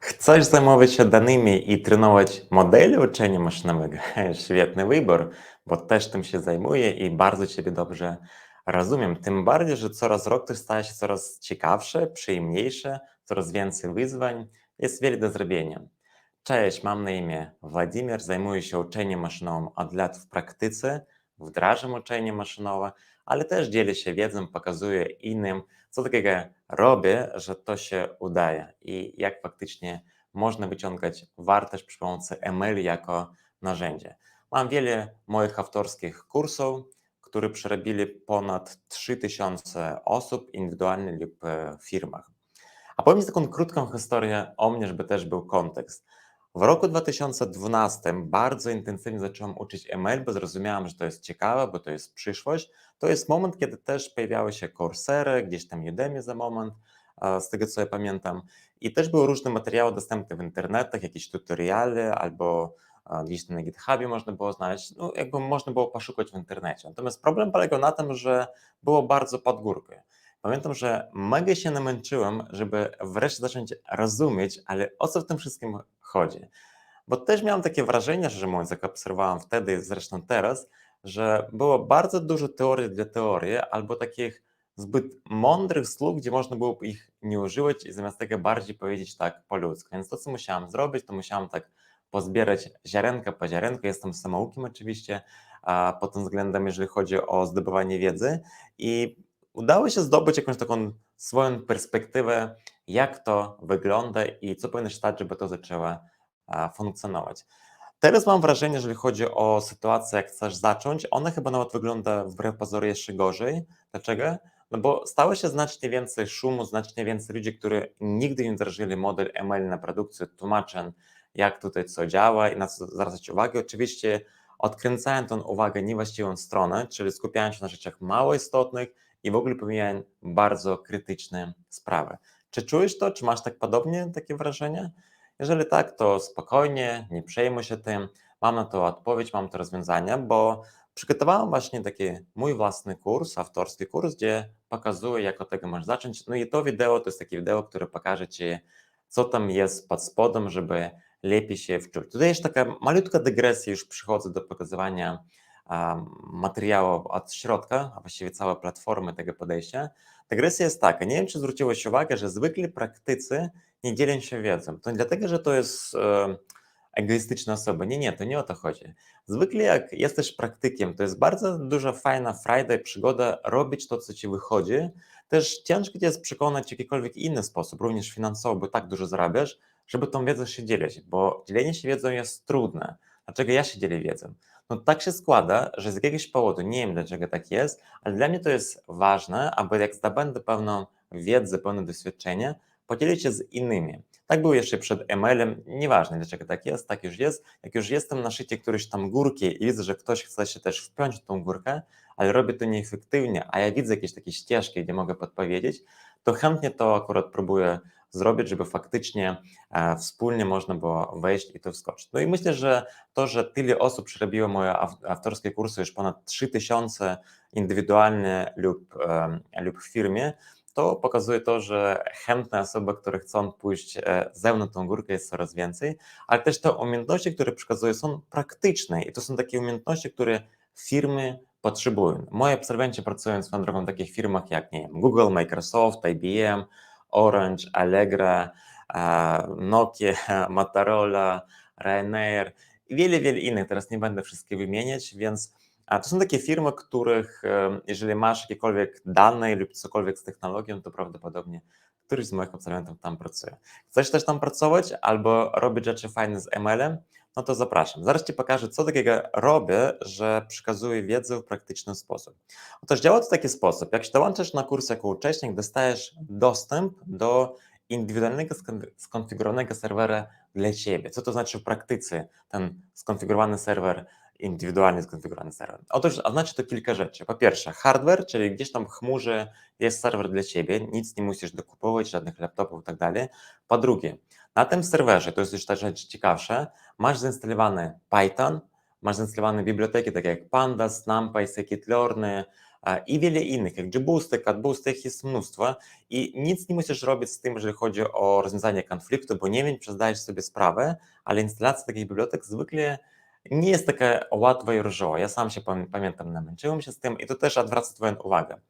Chcesz zajmować się danymi i trenować modele uczenia maszynowego? Świetny wybór, bo też tym się zajmuję i bardzo Ciebie dobrze rozumiem. Tym bardziej, że coraz rok to staje się coraz ciekawsze, przyjemniejsze, coraz więcej wyzwań, jest wiele do zrobienia. Cześć, mam na imię Władimir, zajmuję się uczeniem maszynowym od lat w praktyce, wdrażam uczenie maszynowe, ale też dzielę się wiedzą, pokazuję innym, co takiego robię, że to się udaje i jak faktycznie można wyciągać wartość przy pomocy ML jako narzędzie. Mam wiele moich autorskich kursów, które przerobili ponad 3000 osób indywidualnie lub w firmach. A powiem taką krótką historię o mnie, żeby też był kontekst. W roku 2012 bardzo intensywnie zacząłem uczyć ML, bo zrozumiałem, że to jest ciekawe, bo to jest przyszłość. To jest moment, kiedy też pojawiały się Coursera, gdzieś tam Udemy za moment, z tego co ja pamiętam. I też były różne materiały dostępne w internetach, jakieś tutoriale albo gdzieś tam na GitHubie można było znaleźć, no jakby można było poszukać w internecie. Natomiast problem polegał na tym, że było bardzo pod górkę. Pamiętam, że mega się namęczyłem, żeby wreszcie zacząć rozumieć, ale o co w tym wszystkim chodzi. Bo też miałem takie wrażenie, że mówiąc, jak obserwowałem wtedy, zresztą teraz, że było bardzo dużo teorii dla teorii, albo takich zbyt mądrych słów, gdzie można było ich nie używać i zamiast tego bardziej powiedzieć tak po ludzku. Więc to, co musiałem zrobić, to musiałem tak pozbierać ziarenka po ziarenku. Jestem samoukiem oczywiście pod tym względem, jeżeli chodzi o zdobywanie wiedzy i udało się zdobyć jakąś taką swoją perspektywę, jak to wygląda i co powinno się stać, żeby to zaczęło funkcjonować. Teraz mam wrażenie, jeżeli chodzi o sytuację, jak chcesz zacząć, ona chyba nawet wygląda wbrew pozorom jeszcze gorzej. Dlaczego? No bo stało się znacznie więcej szumu, znacznie więcej ludzi, którzy nigdy nie wdrożyli model ML na produkcję, tłumaczeń, jak tutaj co działa i na co zwracać uwagę. Oczywiście odkręcałem tę uwagę niewłaściwą stronę, czyli skupiałem się na rzeczach mało istotnych i w ogóle pomijałem bardzo krytyczne sprawy. Czy czujesz to? Czy masz tak podobnie takie wrażenie? Jeżeli tak, to spokojnie, nie przejmuj się tym. Mam na to odpowiedź, mam to rozwiązanie, bo przygotowałem właśnie taki mój własny kurs, autorski kurs, gdzie pokazuję, jak od tego możesz zacząć. No i to wideo to jest takie wideo, które pokaże Ci, co tam jest pod spodem, żeby lepiej się wczuć. Tutaj jest taka malutka dygresja, już przychodzę do pokazywania materiału od środka, a właściwie całej platformy tego podejścia. Dygresja jest taka, nie wiem, czy zwróciłeś uwagę, że zwykli praktycy nie dzielą się wiedzą. To nie dlatego, że to jest e, egoistyczna osoba. Nie, nie, to nie o to chodzi. Zwykle jak jesteś praktykiem, to jest bardzo duża fajna frajda i przygoda robić to, co ci wychodzi. Też ciężko ci jest przekonać w jakikolwiek inny sposób, również finansowo, bo tak dużo zarabiasz, żeby tą wiedzą się dzielić, bo dzielenie się wiedzą jest trudne. Dlaczego ja się dzielę wiedzą? No tak się składa, że z jakiegoś powodu, nie wiem dlaczego tak jest, ale dla mnie to jest ważne, aby jak zdobędę pewną wiedzę, pewne doświadczenie, podzielić się z innymi. Tak było jeszcze przed ML-em, nieważne dlaczego tak jest, tak już jest. Jak już jestem na szczycie którejś tam górki i widzę, że ktoś chce się też wpiąć w tą górkę, ale robi to nieefektywnie, a ja widzę jakieś takie ścieżki, gdzie mogę podpowiedzieć, to chętnie to akurat próbuję zrobić, żeby faktycznie e, wspólnie można było wejść i to wskoczyć. No i myślę, że to, że tyle osób przerobiło moje autorskie kursy, już ponad 3000 indywidualnie lub, lub w firmie, to pokazuje to, że chętne osoby, które chcą pójść e, ze mną tą górkę jest coraz więcej, ale też te umiejętności, które przekazuję są praktyczne i to są takie umiejętności, które firmy potrzebują. Moi absolwenci pracują swoją drogą w takich firmach jak nie wiem, Google, Microsoft, IBM, Orange, Allegra, Nokia, Motorola, Ryanair i wiele, wiele innych. Teraz nie będę wszystkich wymieniać, więc to są takie firmy, których jeżeli masz jakiekolwiek dane lub cokolwiek z technologią, to prawdopodobnie któryś z moich absolwentów tam pracuje. Chcesz też tam pracować albo robić rzeczy fajne z ML-em? No to zapraszam. Zaraz Ci pokażę, co takiego robię, że przekazuję wiedzę w praktyczny sposób. Otóż działa to w taki sposób. Jak się dołączasz na kurs jako uczestnik, dostajesz dostęp do indywidualnego skonfigurowanego serwera dla Ciebie. Co to znaczy w praktyce ten skonfigurowany serwer indywidualnie skonfigurowany serwer? Otóż oznacza to kilka rzeczy. Po pierwsze, hardware, czyli gdzieś tam w chmurze jest serwer dla Ciebie, nic nie musisz dokupować, żadnych laptopów i tak dalej. Po drugie, na tym serwerze, to jest już ta rzecz ciekawsza, masz zainstalowany Python, masz zainstalowane biblioteki takie jak Pandas, NumPy, scikit-learny, i wiele innych, jak Gboosty, CatBoosty, ich jest mnóstwo i nic nie musisz robić z tym, jeżeli chodzi o rozwiązanie konfliktu, bo nie wiem, czy zdajesz sobie sprawę, ale instalacja takich bibliotek zwykle nie jest taka łatwa i różowa. Ja sam się pamiętam, namęczyłem się z tym i to też odwraca Twoją uwagę.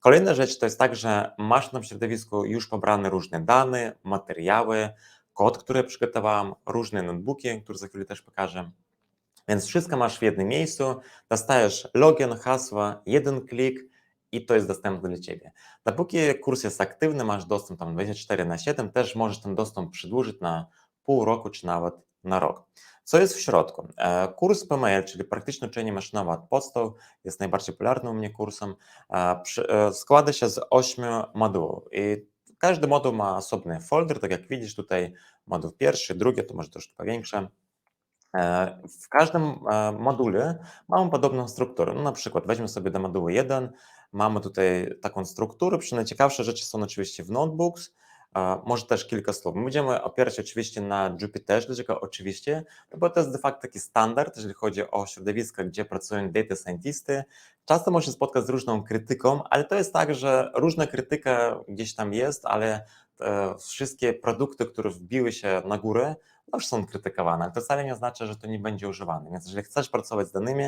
Kolejna rzecz to jest tak, że masz na środowisku już pobrane różne dane, materiały, kod, który przygotowałam, różne notebooki, które za chwilę też pokażę. Więc wszystko masz w jednym miejscu, dostajesz login, hasła, jeden klik i to jest dostępne dla Ciebie. Dopóki kurs jest aktywny, masz dostęp tam 24 na 7, też możesz ten dostęp przedłużyć na pół roku czy nawet na rok. Co jest w środku? E, kurs PML, czyli praktyczne uczenie maszynowe od podstaw, jest najbardziej popularnym u mnie kursem. E, e, składa się z ośmiu modułów i każdy moduł ma osobny folder, tak jak widzisz tutaj moduł pierwszy, drugi, to może troszkę powiększę. W każdym module mamy podobną strukturę. No na przykład weźmy sobie do modułu 1, mamy tutaj taką strukturę, przy najciekawsze rzeczy są oczywiście w notebooks, może też kilka słów. My będziemy opierać oczywiście na Jupyterze. Dlaczego oczywiście? No bo to jest de facto taki standard, jeżeli chodzi o środowiska, gdzie pracują data scientisty. Często się spotkać z różną krytyką, ale to jest tak, że różna krytyka gdzieś tam jest, ale e, wszystkie produkty, które wbiły się na górę, też są krytykowane. To wcale nie oznacza, że to nie będzie używane. Więc jeżeli chcesz pracować z danymi,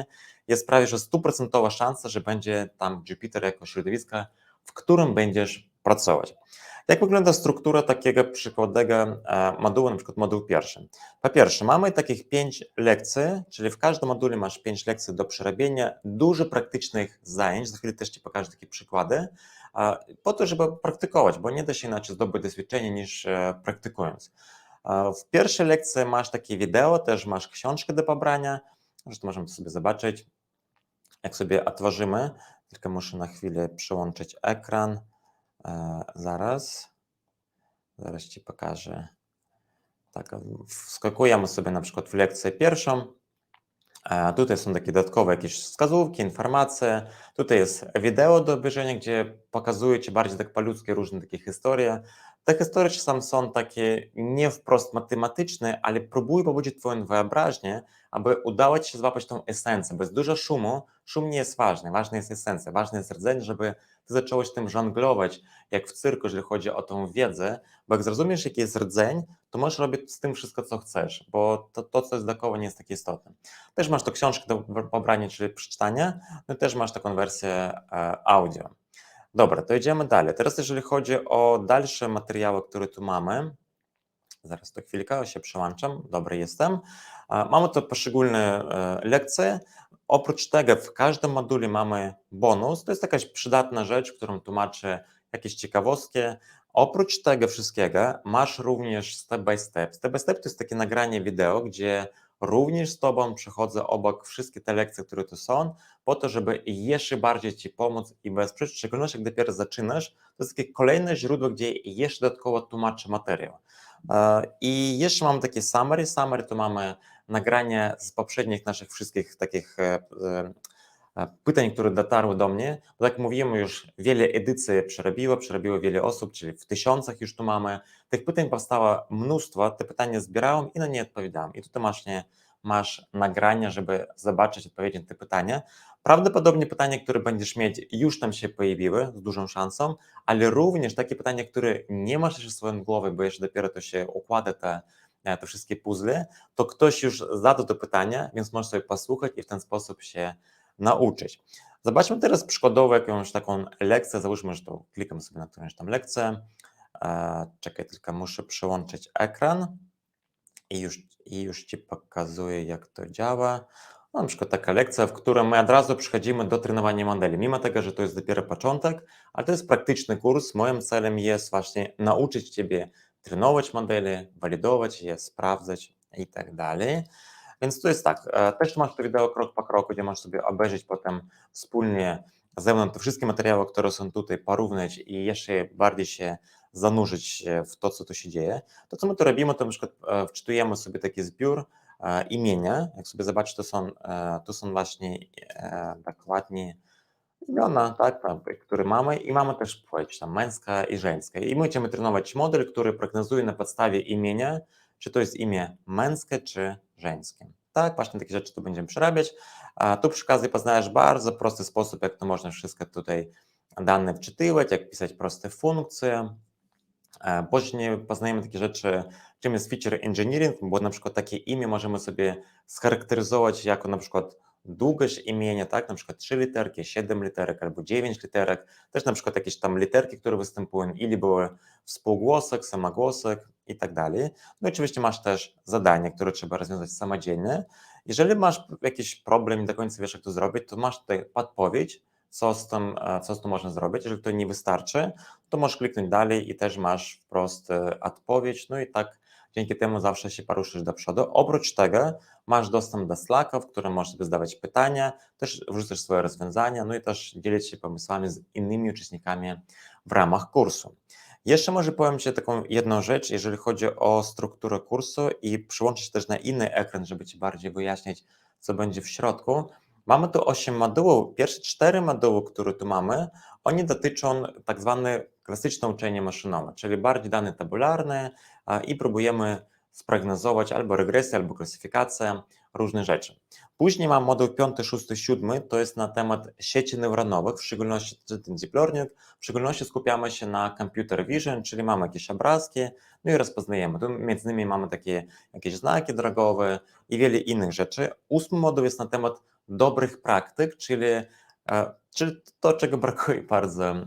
jest prawie że stuprocentowa szansa, że będzie tam Jupyter jako środowisko, w którym będziesz pracować. Jak wygląda struktura takiego przykładowego e, modułu, na przykład moduł pierwszy? Po pierwsze, mamy takich pięć lekcji, czyli w każdym module masz pięć lekcji do przerobienia, dużo praktycznych zajęć, za chwilę też Ci pokażę takie przykłady, po to, żeby praktykować, bo nie da się inaczej zdobyć doświadczenie niż e, praktykując. W pierwszej lekcji masz takie wideo, też masz książkę do pobrania, zresztą możemy to sobie zobaczyć, jak sobie otworzymy, tylko muszę na chwilę przełączyć ekran. E, zaraz. Zaraz Ci pokażę. Tak, wskakujemy sobie na przykład w lekcję pierwszą. E, tutaj są takie dodatkowe jakieś wskazówki, informacje. Tutaj jest wideo do obejrzenia, gdzie pokazuje Ci bardziej tak po ludzkie różne takie historie. Te historie czasem są takie nie wprost matematyczne, ale próbuj pobudzić Twoją wyobraźnię, aby udało Ci się złapać tą esencję. Bez dużo szumu, szum nie jest ważny, ważna jest esencja, ważne jest rdzeń, żeby Ty zacząłeś tym żonglować, jak w cyrku, jeżeli chodzi o tą wiedzę, bo jak zrozumiesz, jaki jest rdzeń, to możesz robić z tym wszystko, co chcesz, bo to, to co jest dookoła, nie jest takie istotne. Też masz to książkę do pobrania, czyli przeczytania, no też masz taką wersję audio. Dobra, to idziemy dalej. Teraz jeżeli chodzi o dalsze materiały, które tu mamy, zaraz to chwilkę, się przełączam, dobry jestem. Mamy tu poszczególne e, lekcje. Oprócz tego w każdym module mamy bonus, to jest jakaś przydatna rzecz, którą tłumaczy jakieś ciekawostki. Oprócz tego wszystkiego masz również step by step. Step by step to jest takie nagranie wideo, gdzie również z Tobą przechodzę obok wszystkie te lekcje, które tu są, po to, żeby jeszcze bardziej Ci pomóc i wesprzeć, w szczególności gdy dopiero zaczynasz, to jest takie kolejne źródło, gdzie jeszcze dodatkowo tłumaczę materiał. E, I jeszcze mamy takie summary. Summary to mamy nagranie z poprzednich naszych wszystkich takich e, e, pytań, które dotarły do mnie, bo tak mówiłem, już wiele edycji przerobiło, przerobiło wiele osób, czyli w tysiącach już tu mamy. Tych pytań powstało mnóstwo, te pytania zbierałem i na nie odpowiadałem. I tutaj masz, nie, masz nagrania, żeby zobaczyć odpowiedzi na te pytania. Prawdopodobnie pytania, które będziesz mieć, już tam się pojawiły z dużą szansą, ale również takie pytania, które nie masz jeszcze w swoim głowie, bo jeszcze dopiero to się układa te, e, te wszystkie puzzle, to ktoś już zadał to pytanie, więc możesz sobie posłuchać i w ten sposób się nauczyć. Zobaczmy teraz przykładowo jakąś taką lekcję. Załóżmy, że to klikam sobie na którąś tam lekcję. E, czekaj, tylko muszę przełączyć ekran i już, i już Ci pokazuję, jak to działa. No, na przykład taka lekcja, w której my od razu przechodzimy do trenowania modeli, mimo tego, że to jest dopiero początek, ale to jest praktyczny kurs. Moim celem jest właśnie nauczyć Ciebie trenować modele, walidować je, sprawdzać i tak dalej. Więc to jest tak, e, też masz to wideo krok po kroku, gdzie możesz sobie obejrzeć potem wspólnie ze mną te wszystkie materiały, które są tutaj, porównać i jeszcze bardziej się zanurzyć w to, co tu się dzieje. To, co my tu robimy, to na przykład e, wczytujemy sobie taki zbiór e, imienia. Jak sobie zobaczysz, to są, e, to są właśnie dokładnie imiona, tak, które mamy i mamy też płeć, tam męska i żeńska. I my chcemy trenować model, który prognozuje na podstawie imienia, czy to jest imię męskie czy żeńskie. Tak, właśnie takie rzeczy tu będziemy przerabiać. A tu przy okazji poznajesz bardzo prosty sposób, jak to można wszystko tutaj dane wczytywać, jak pisać proste funkcje. E, Później poznajemy takie rzeczy, czym jest feature engineering, bo na przykład takie imię możemy sobie scharakteryzować jako na przykład długość imienia, tak, na przykład 3 literki, 7 literek albo 9 literek, też na przykład jakieś tam literki, które występują, ili były współgłosek, samogłosek i tak dalej. No i oczywiście masz też zadania, które trzeba rozwiązać samodzielnie. Jeżeli masz jakiś problem, nie do końca wiesz, jak to zrobić, to masz tutaj podpowiedź, co z tym, e, co z tym można zrobić. Jeżeli to nie wystarczy, to możesz kliknąć dalej i też masz wprost e, odpowiedź. No i tak dzięki temu zawsze się poruszysz do przodu. Oprócz tego masz dostęp do Slacka, w którym możesz sobie zadawać pytania, też wrzucasz swoje rozwiązania, no i też dzielić się pomysłami z innymi uczestnikami w ramach kursu. Jeszcze może powiem Ci taką jedną rzecz, jeżeli chodzi o strukturę kursu i przyłączyć też na inny ekran, żeby Ci bardziej wyjaśnić, co będzie w środku. Mamy tu 8 modułów. Pierwsze 4 moduły, które tu mamy, one dotyczą tak zwane klasyczne uczenie maszynowe, czyli bardziej dane tabularne i próbujemy sprognozować albo regresję, albo klasyfikację różnych rzeczy. Później mam moduł 5, 6, 7, to jest na temat sieci neuronowych, w szczególności ten deep learning, w szczególności skupiamy się na computer vision, czyli mamy jakieś obrazki, no i rozpoznajemy. Tu między innymi mamy takie jakieś znaki drogowe i wiele innych rzeczy. Ósmy moduł jest na temat dobrych praktyk, czyli, e, czyli to, czego brakuje bardzo e,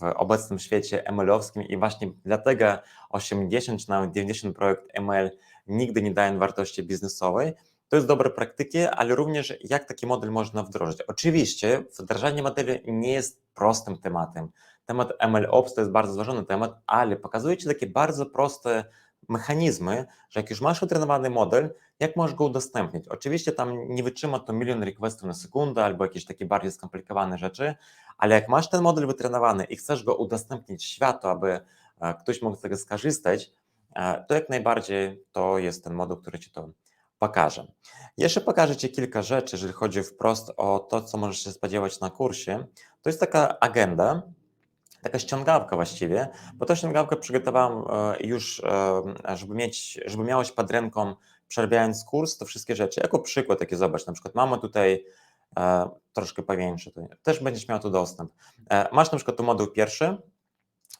w obecnym świecie ML-owskim i właśnie dlatego 80 czy nawet 90 projekt ML nigdy nie dają wartości biznesowej, to jest dobre praktyki, ale również jak taki model można wdrożyć. Oczywiście wdrażanie modeli nie jest prostym tematem. Temat MLOps to jest bardzo złożony temat, ale pokazuje Ci takie bardzo proste mechanizmy, że jak już masz utrenowany model, jak możesz go udostępnić. Oczywiście tam nie wytrzyma to milion requestów na sekundę albo jakieś takie bardziej skomplikowane rzeczy, ale jak masz ten model wytrenowany i chcesz go udostępnić światu, aby e, ktoś mógł z tego skorzystać, e, to jak najbardziej to jest ten moduł, który Ci to pokażę. Jeszcze pokażę Ci kilka rzeczy, jeżeli chodzi wprost o to, co możesz się spodziewać na kursie. To jest taka agenda, taka ściągawka właściwie, bo tą ściągawkę przygotowałem e, już, e, żeby mieć, żeby miałeś pod ręką, przerabiając kurs, to wszystkie rzeczy. Jako przykład taki zobacz, na przykład mamy tutaj e, troszkę powiększy, też będziesz miał tu dostęp. Masz na przykład tu moduł pierwszy,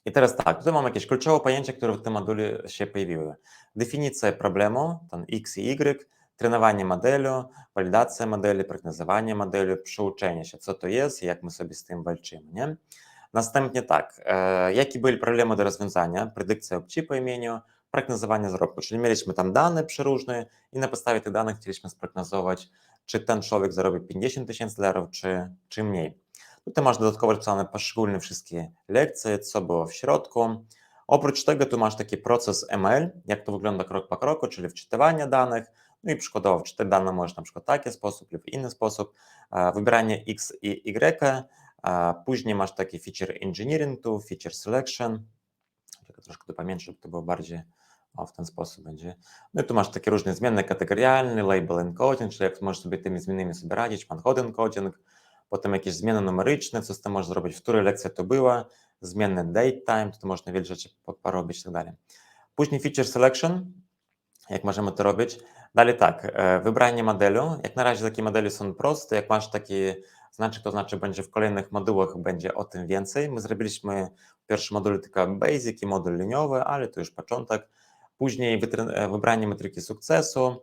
i teraz tak, tutaj mamy jakieś kluczowe pojęcia, które w tym module się pojawiły. Definicja problemu, ten X i Y, trenowanie modelu, walidacja modeli, prognozowanie modelu, przyuczenie się, co to jest i jak my sobie z tym walczymy. Nie? Następnie tak, e, jakie były problemy do rozwiązania? Predykcja opcji po imieniu, prognozowanie zarobku, czyli mieliśmy tam dane przeróżne i na podstawie tych danych chcieliśmy sprognozować, czy ten człowiek zarobi 50 tysięcy dolarów, czy, czy mniej. Tutaj masz dodatkowo zapisane poszczególne wszystkie lekcje, co było w środku. Oprócz tego tu masz taki proces ML, jak to wygląda krok po kroku, czyli wczytywanie danych, no i przykładowo wczytać dane możesz na przykład w taki sposób lub inny sposób, wybieranie X i Y, później masz taki feature engineering tu, feature selection, Czekaj, troszkę to pamięć, żeby to było bardziej o, w ten sposób będzie. No i tu masz takie różne zmiany kategorialne, label encoding, czyli jak możesz sobie tymi zmianami sobie radzić, man-code encoding, potem jakieś zmiany numeryczne, co z tym możesz zrobić, w której lekcji to była, zmienne date time, to można wiele rzeczy porobić i tak dalej. Później feature selection, jak możemy to robić. Dalej tak, e, wybranie modelu. Jak na razie takie modele są proste. Jak masz taki znaczek, to znaczy będzie w kolejnych modułach będzie o tym więcej. My zrobiliśmy w pierwszym modulu tylko basic i moduł liniowy, ale to już początek. Później e, wybranie metryki sukcesu,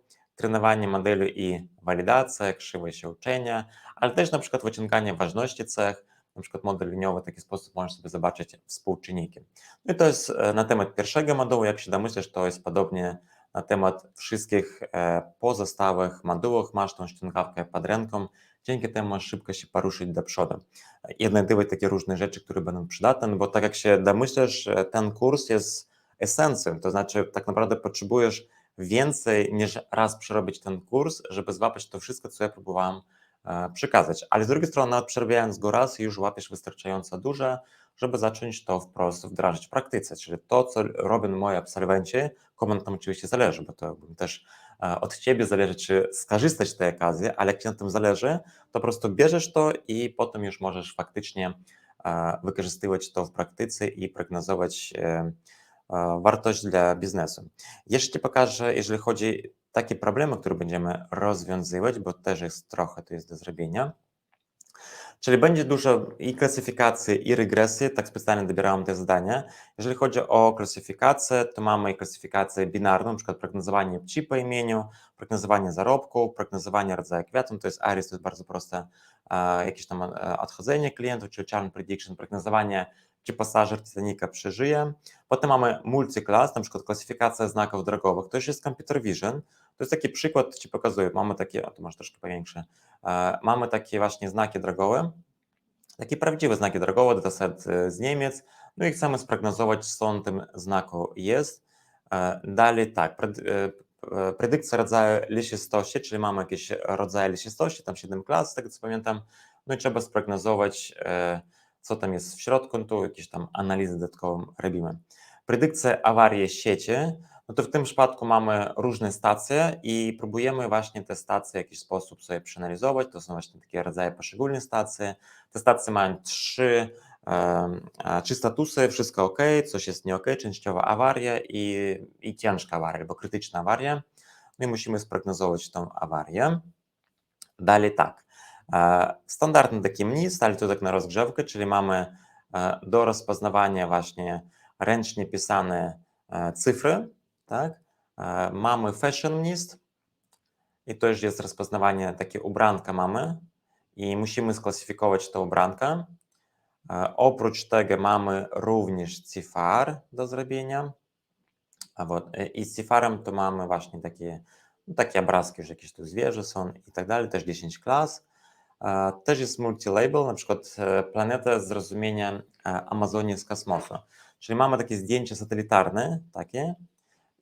krzywej się uczenia, ale też na przykład wyciąganie ważności cech, na przykład model liniowy, w taki sposób możesz sobie zobaczyć. No i to jest e, na temat pierwszego modułu, jak się domyślasz, to jest podobnie na temat wszystkich pozostałych modułów, masz tą ściągawkę pod ręką, dzięki temu możesz szybko się poruszyć do przodu i odnajdywać takie różne rzeczy, które będą przydatne, bo tak jak się domyślasz, e, ten kurs jest esencją, to znaczy tak naprawdę potrzebujesz więcej niż raz przerobić ten kurs, żeby złapać to wszystko, co ja próbowałem e, przekazać. Ale z drugiej strony, nawet przerabiając go raz, już łapiesz wystarczająco duże, żeby zacząć to wprost wdrażać w praktyce. Czyli to, co robią moi absolwenci, komu tam oczywiście zależy, bo to też e, od Ciebie zależy, czy skorzystać z tej okazji, ale jak Ci na tym zależy, to po prostu bierzesz to i potem już możesz faktycznie e, wykorzystywać to w praktyce i prognozować wartość dla biznesu. Jeszcze pokażę, jeżeli chodzi takie problemy, które będziemy rozwiązywać, bo też jest trochę to jest do zrobienia. Czyli będzie dużo i klasyfikacji, i regresji, tak specjalnie dobierałem te zadania. Jeżeli chodzi o klasyfikację, to mamy klasyfikację binarną, na przykład prognozowanie płci po imieniu, prognozowanie zarobku, prognozowanie rodzaju kwiatów, to jest ARIS, to jest bardzo proste e, jakieś tam e, odchodzenie klientów, czyli churn prediction, prognozowanie czy pasażer Titanica przeżyje. Potem mamy multiclass, na przykład klasyfikacja znaków drogowych, to już jest computer vision. To jest taki przykład, Ci pokazuję, mamy takie, o to masz troszkę powiększe, e, mamy takie właśnie znaki drogowe, takie prawdziwe znaki drogowe, dataset e, z Niemiec, no i chcemy sprognozować, co na tym znaku jest. E, dalej tak, pred, predykcja rodzaju lisistości, czyli mamy jakieś rodzaje lisistości, tam 7 klas, z tego co pamiętam, no i trzeba sprognozować, co tam jest w środku, no tu jakieś tam analizy dodatkową robimy. Predykcja awarii sieci, no to w tym przypadku mamy różne stacje i próbujemy właśnie te stacje w jakiś sposób sobie przeanalizować. To są właśnie takie rodzaje poszczególnych stacji. Te stacje mają trzy, trzy statusy, wszystko ok, coś jest nie ok, częściowa awaria i, i ciężka awaria, albo krytyczna awaria. No i musimy sprognozować tą awarię. Dalej tak, e, standardny taki mnist, ale to tak na rozgrzewkę, czyli mamy e, do rozpoznawania właśnie ręcznie pisane e, cyfry, tak? E, Mamy fashion mnist i to już jest rozpoznawanie, takie ubranka mamy i musimy sklasyfikować to ubranka. E, Oprócz tego mamy również cifar do zrobienia. A вот, e, i z cifarem to mamy właśnie takie, no takie obrazki, że jakieś tu zwierzę są i tak dalej, też 10 klas. Też jest multilabel, na przykład e, planeta zrozumienia e, Amazonii z kosmosu. Czyli mamy takie zdjęcie satelitarne, takie,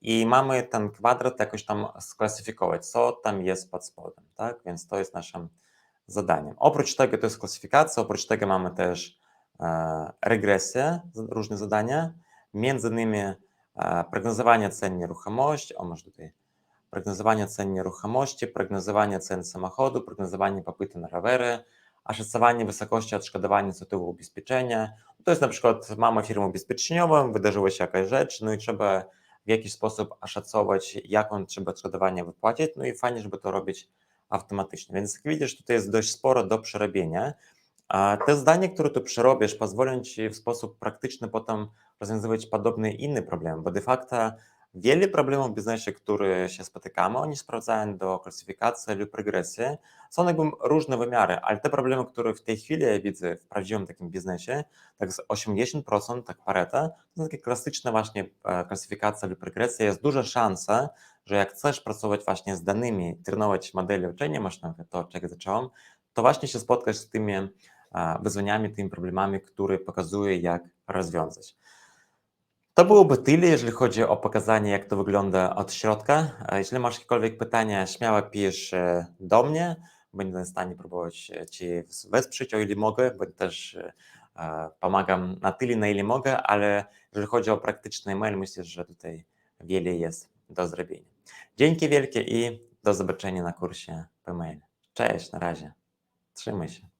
i mamy ten kwadrat jakoś tam sklasyfikować, co tam jest pod spodem, tak? Więc to jest naszym zadaniem. Oprócz tego to jest klasyfikacja, oprócz tego mamy też e, regresję, różne zadania, między innymi prognozowanie cen nieruchomości, o może tutaj, prognozowanie cen nieruchomości, prognozowanie cen samochodu, prognozowanie popytu na rowery, a szacowanie wysokości odszkodowania z tytułu ubezpieczenia. To jest na przykład mamy firmę ubezpieczeniową, wydarzyła się jakaś rzecz, no i trzeba w jakiś sposób oszacować, jaką trzeba odszkodowanie wypłacić, no i fajnie, żeby to robić automatycznie. Więc jak widzisz, tutaj jest dość sporo do przerobienia. A te zdania, które tu przerobisz, pozwolą Ci w sposób praktyczny potem rozwiązywać podobne inne problemy, bo de facto wiele problemów w biznesie, które się spotykamy, oni sprawdzają do klasyfikacji lub regresji. Są jakby różne wymiary, ale te problemy, które w tej chwili widzę w prawdziwym takim biznesie, tak z 80%, tak Pareto, to są takie klasyczne właśnie e, klasyfikacja lub regresja. Jest duża szansa, że jak chcesz pracować właśnie z danymi, trenować modele uczenia maszynowego, to czego zacząłem, to właśnie się spotkasz z tymi e, wyzwaniami, tymi problemami, które pokazuje, jak rozwiązać. To byłoby tyle, jeżeli chodzi o pokazanie, jak to wygląda od środka. Jeśli masz jakiekolwiek pytania, śmiało pisz e, do mnie. Będę w stanie próbować e, Ci wesprzeć, o ile mogę, bo też e, pomagam na tyle, na ile mogę, ale jeżeli chodzi o praktyczny mail, myślę, że tutaj wiele jest do zrobienia. Dzięki wielkie i do zobaczenia na kursie PMail. Cześć, na razie. Trzymaj się.